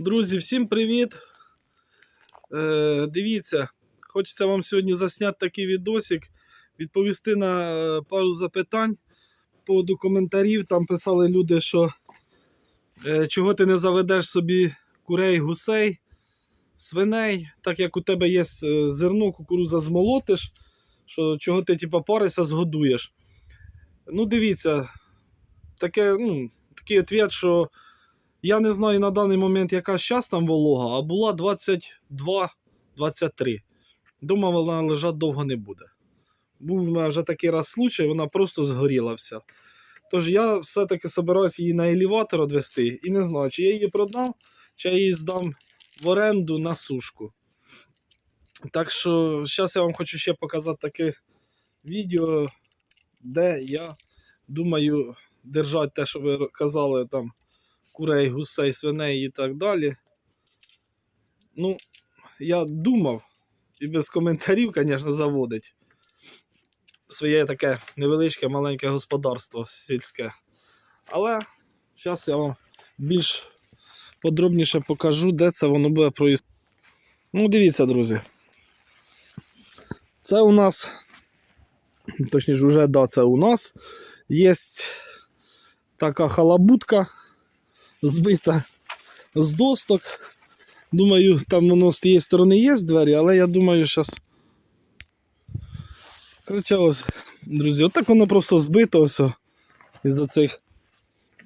Друзі, всім привіт! Е, дивіться, хочеться вам сьогодні засняти такий відосик, відповісти на е, пару запитань по коментарів. Там писали люди, що е, чого ти не заведеш собі курей, гусей, свиней, так як у тебе є е, зерно, кукуруза змолотиш, що чого ти типу, паришся, згодуєш. Ну, дивіться, таке, ну, такий відповідь, що. Я не знаю на даний момент, яка зараз там волога, а була 22-23. Думав, вона лежати довго не буде. Був у мене вже такий раз случай, вона просто згоріла вся. Тож я все-таки збираюся її на елеватор відвести і не знаю, чи я її продам, чи я її здам в оренду на сушку. Так що зараз я вам хочу ще показати таке відео, де я думаю держати те, що ви казали там курей, гусей, свиней і так далі. Ну, я думав, і без коментарів, звісно, заводить своє таке невеличке маленьке господарство сільське. Але зараз я вам більш подробніше покажу, де це воно буде проїздити. Ну, дивіться, друзі. Це у нас, точніше, вже да, це у нас є така халабутка збита з досток. Думаю, там воно з тієї сторони є двері, але я думаю, зараз. Коротше, ось, друзі, отак воно просто збито ось із оцих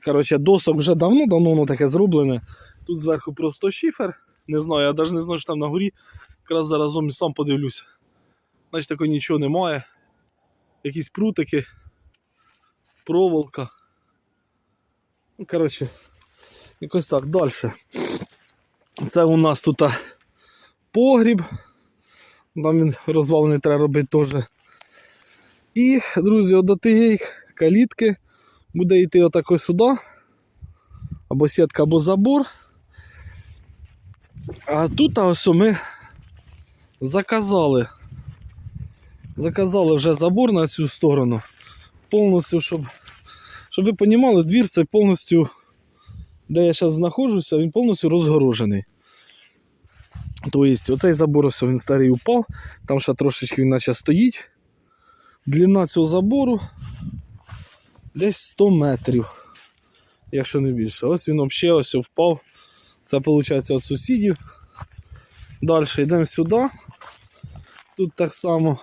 коротше, досок вже давно-давно воно таке зроблене. Тут зверху просто шифер. Не знаю, я навіть не знаю, що там на горі. Якраз заразом і сам подивлюся. Значить, такого нічого немає. Якісь прутики, проволока. Ну, коротше, Якось так, далі. Це у нас тут погріб. Там він розвалений треба робити теж. І, друзі, до тієї калітки буде йти отако сюди. Або сітка, або забор. А тут ось ми заказали. Заказали вже забор на цю сторону. Повністю, щоб, щоб ви розуміли, двір це повністю де я зараз знаходжуся, він повністю розгорожений. Тобто, оцей забор ось він старий упав, там ще трошечки він наче стоїть. Длина цього забору десь 100 метрів, якщо не більше. Ось він взагалі ось впав. Це виходить від сусідів. Далі йдемо сюди. Тут так само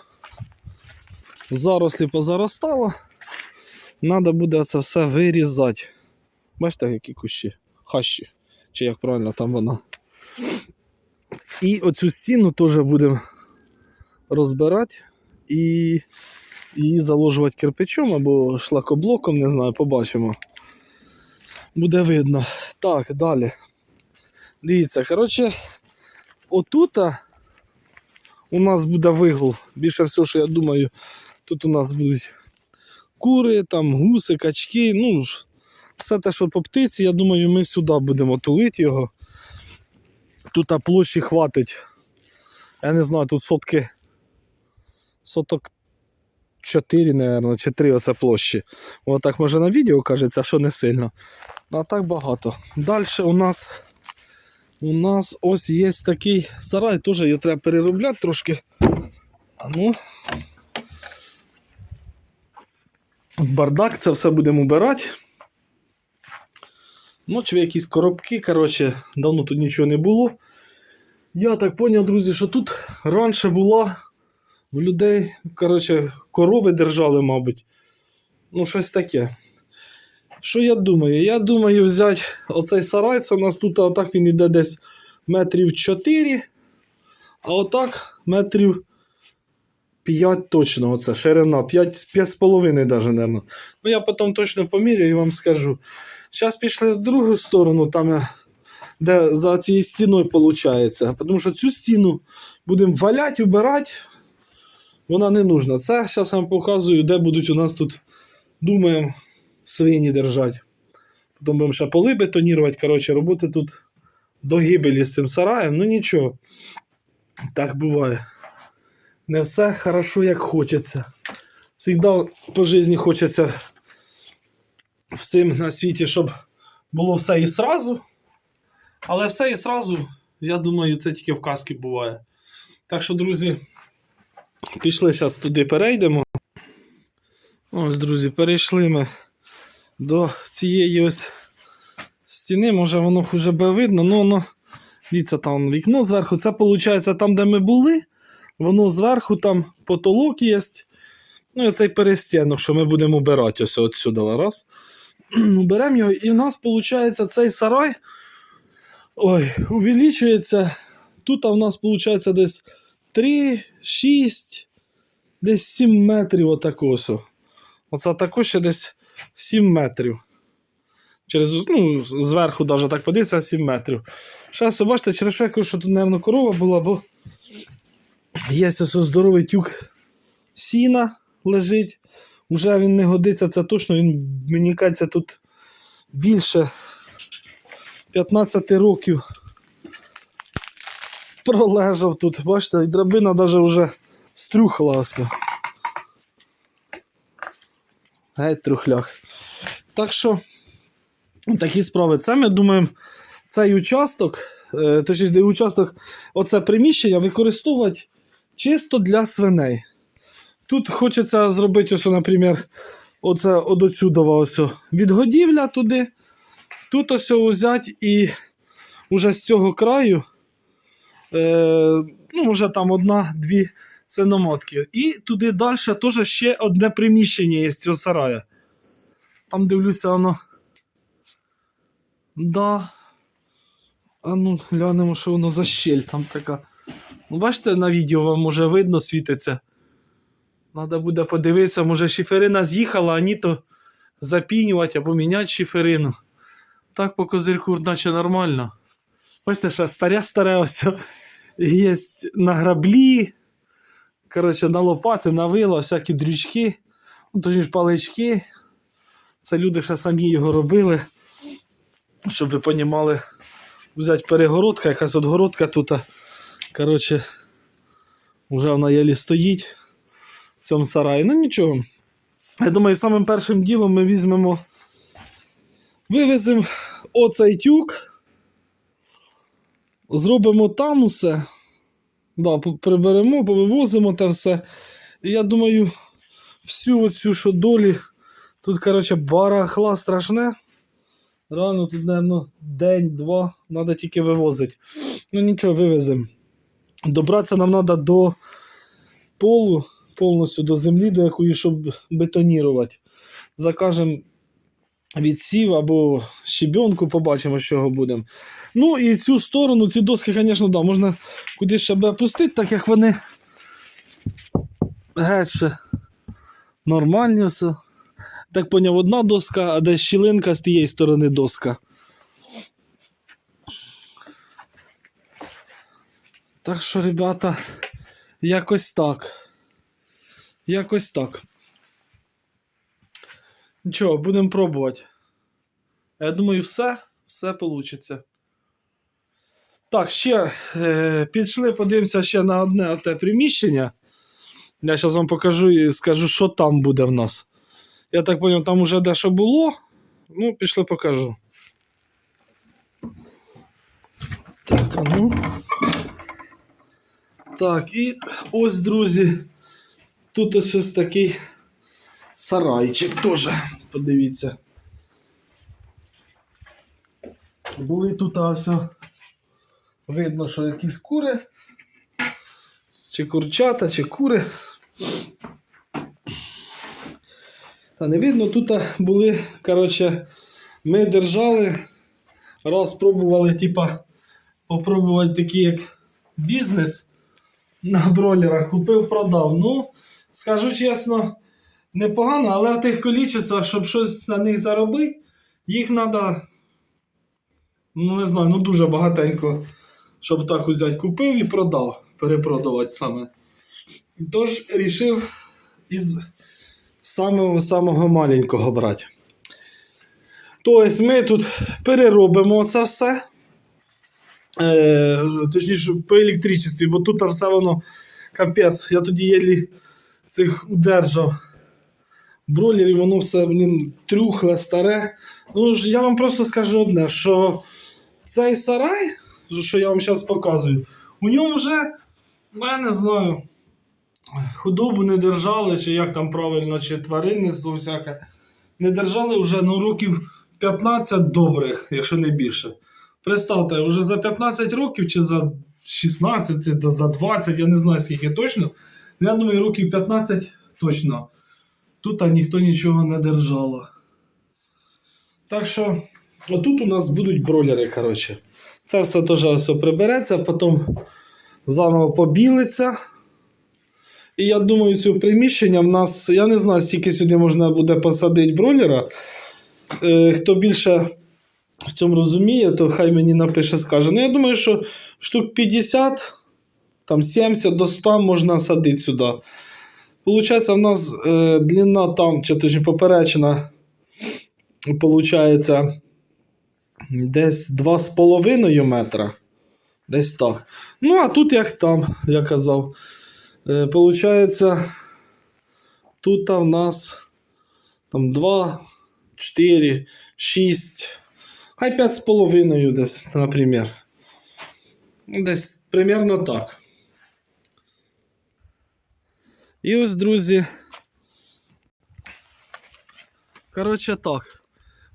зарослі позаростало. Треба буде це все вирізати. Бачите, які кущі? Хащі. Чи як правильно там вона. І оцю стіну теж будемо розбирати і її заложувати кирпичом або шлакоблоком, не знаю, побачимо. Буде видно. Так, далі. Дивіться, коротше, отут у нас буде вигул. Більше всього, що я думаю, тут у нас будуть кури, там гуси, качки, ну все те, що по птиці, я думаю, ми сюди будемо тулити його. Тут а, площі хватить. Я не знаю, тут сотки. Соток 4, мабуть, чи 3 оце площі. Отак може на відео кажеться, що не сильно. А так багато. Далі у нас у нас ось є такий сарай, теж його треба переробляти трошки. А ну. Бардак, це все будемо убирати. Ну, чи якісь коробки, коротше, давно тут нічого не було. Я так зрозумів, друзі, що тут раніше була в людей, коротше, корови держали, мабуть. Ну, щось таке. Що я думаю? Я думаю взяти оцей сарай, це у нас тут отак він йде десь метрів 4, а отак метрів 5 точно, оце ширина, 5,5 навіть, мабуть. Ну, я потім точно поміряю і вам скажу. Зараз пішли в другу сторону, там, е, де за цією стіною виходить. Тому що цю стіну будемо валяти, убирати. Вона не нужна. Це зараз вам показую, де будуть у нас тут, думаємо, свині держати. Потім будемо ще поли бетонувати. Коротше, роботи тут до гибелі з цим сараєм. Ну нічого. Так буває. Не все хорошо, як хочеться. Всегда по житті хочеться всім на світі, щоб було все і сразу. Але все і сразу, я думаю, це тільки в казки буває. Так що, друзі, пішли зараз туди перейдемо. Ось, друзі, перейшли ми до цієї ось стіни. Може воно вже би видно, ну воно. Дивіться, там вікно зверху. Це виходить там, де ми були. Воно зверху, там потолок є. Ну і цей перестінок, що ми будемо убирати ось отсюди. Раз. Уберемо його, і в нас виходить цей сарай. Ой, увеличується. Тут у нас виходить десь 3, 6, десь 7 метрів отако. ось. Оце також ще десь 7 метрів. Через, ну, зверху навіть так подивитися 7 метрів. Зараз, бачите, через що я кажу, що тут, мабуть, корова була, бо є ось здоровий тюк сіна лежить. Уже він не годиться, це точно, він, мені кажеться, тут більше 15 років пролежав тут. Бачите, і драбина навіть вже стрюхалася. Геть трухлях. Так що, такі справи. Це ми думаємо, цей участок, е, точніше, участок, оце приміщення використовувати чисто для свиней. Тут хочеться зробити, ось, наприклад, оце от ось відгодівля туди. Тут ось взяти і вже з цього краю, е, ну, вже там одна-дві синомотки. І туди далі теж ще одне приміщення є з цього сарая. Там дивлюся, воно. Да. А ну, глянемо, що воно за щель там така. Ну, бачите, на відео вам може видно, світиться. Надо буде подивитися, може шиферина з'їхала, а ні то запінювати або міняти шиферину. Так по козирку, наче нормально. Бачите, ще старе-старе ось є на граблі. Коротше, на лопати, на вила, всякі дрючки, ну, точніше палички. Це люди ще самі його робили. Щоб ви понімали, взяти перегородка, якась отгородка тут. Коротше, вже вона єлі стоїть в цьому сараї. Ну нічого. Я думаю, самим першим ділом ми візьмемо, вивеземо оцей тюк, зробимо там усе. Да, приберемо, повивозимо те все. І я думаю, всю оцю, що долі, тут, коротше, барахла страшне. Реально, тут, напевно, день-два треба тільки вивозити. Ну нічого, вивеземо. Добратися нам треба до полу, повністю до землі, до якої, щоб бетонірувати. Закажемо відсів або щебенку, побачимо, з чого будемо. Ну і цю сторону, ці доски, звісно, да, можна кудись ще опустити, так як вони геть ще нормальні все. Так поняв, одна доска, а де щілинка з тієї сторони доска. Так що, ребята, якось так. Якось так. Нічого, будемо пробувати. Я думаю, все, все вийде. Так, ще е, підшли, подивимося ще на одне те приміщення. Я зараз вам покажу і скажу, що там буде в нас. Я так зрозумів, там вже дещо було. Ну, пішли покажу. Так, а ну. Так, і ось, друзі. Тут ось ось такий сарайчик теж. Подивіться. Були тут ось. Видно, що якісь кури. Чи курчата, чи кури. Та не видно, тут були, коротше, ми держали, раз пробували, типа, попробувати такий як бізнес на бройлерах, купив, продав. Ну, скажу чесно, непогано, але в тих количествах, щоб щось на них заробити, їх треба, ну не знаю, ну дуже багатенько, щоб так взяти, купив і продав, перепродавати саме. Тож рішив із самого самого маленького брати. Тобто ми тут переробимо це все. Е, точніше, по електричестві, бо тут все воно капець. Я тоді єлі цих удержав бройлерів, воно все блін, трюхле, старе. Ну, я вам просто скажу одне, що цей сарай, що я вам зараз показую, у ньому вже, ну, я не знаю, худобу не держали, чи як там правильно, чи тваринництво всяке. Не держали вже ну, років 15 добрих, якщо не більше. Представте, вже за 15 років чи за 16, чи за 20, я не знаю скільки точно. Я думаю, років 15 точно. Тут ніхто нічого не держало. Так що, отут у нас будуть бройлери, коротше. Це все теж все прибереться, потім заново побілиться. І я думаю, цього приміщення в нас, я не знаю, скільки сюди можна буде посадити бройлера. Е, хто більше в цьому розуміє, то хай мені напише, скаже. Ну, я думаю, що штук 50, там 70 до 100 можна садити сюди. Получається, в нас е, длина там, чи точніше поперечна, получається десь 2,5 метра. Десь так. Ну, а тут як там, я казав. Е, получається, тут в нас там 2, 4, 6, хай 5,5 десь, наприклад. Ну, Десь примерно так. І ось, друзі. Коротше так.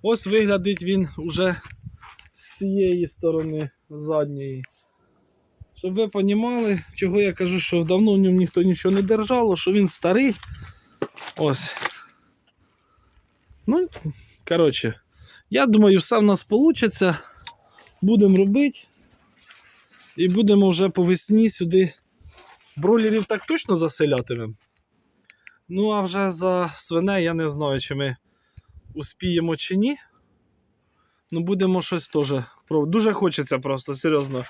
Ось виглядить він уже з цієї сторони задньої. Щоб ви розуміли, чого я кажу, що давно в ньому ніхто нічого не держало, що він старий. Ось. Ну, коротше, я думаю, все в нас вийде. Будемо робити. І будемо вже по весні сюди бройлерів так точно заселятимемо. Ну, а вже за свиней я не знаю, чи ми успіємо чи ні. Ну, будемо щось теж. Дуже хочеться просто, серйозно.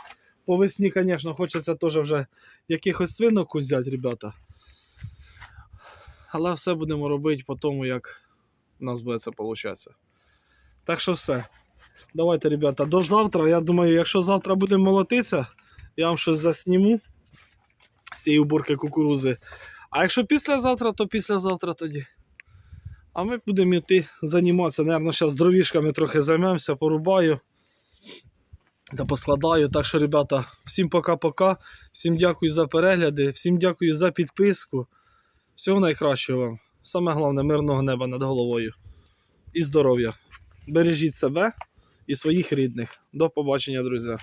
По весні, звісно, хочеться теж вже якихось свинок взяти, ребята. Але все будемо робити по тому, як у нас буде це виходити. Так що все. Давайте, ребята, до завтра. Я думаю, якщо завтра будемо молотитися, я вам щось засніму цієї уборки кукурузи. А якщо післязавтра, то післязавтра тоді. А ми будемо йти займатися. Наверно, зараз дровішками трохи займемося, порубаю та поскладаю. Так що, ребята, всім пока-пока. Всім дякую за перегляди, всім дякую за підписку. Всього найкращого вам. Саме головне мирного неба над головою. І здоров'я. Бережіть себе і своїх рідних. До побачення, друзі.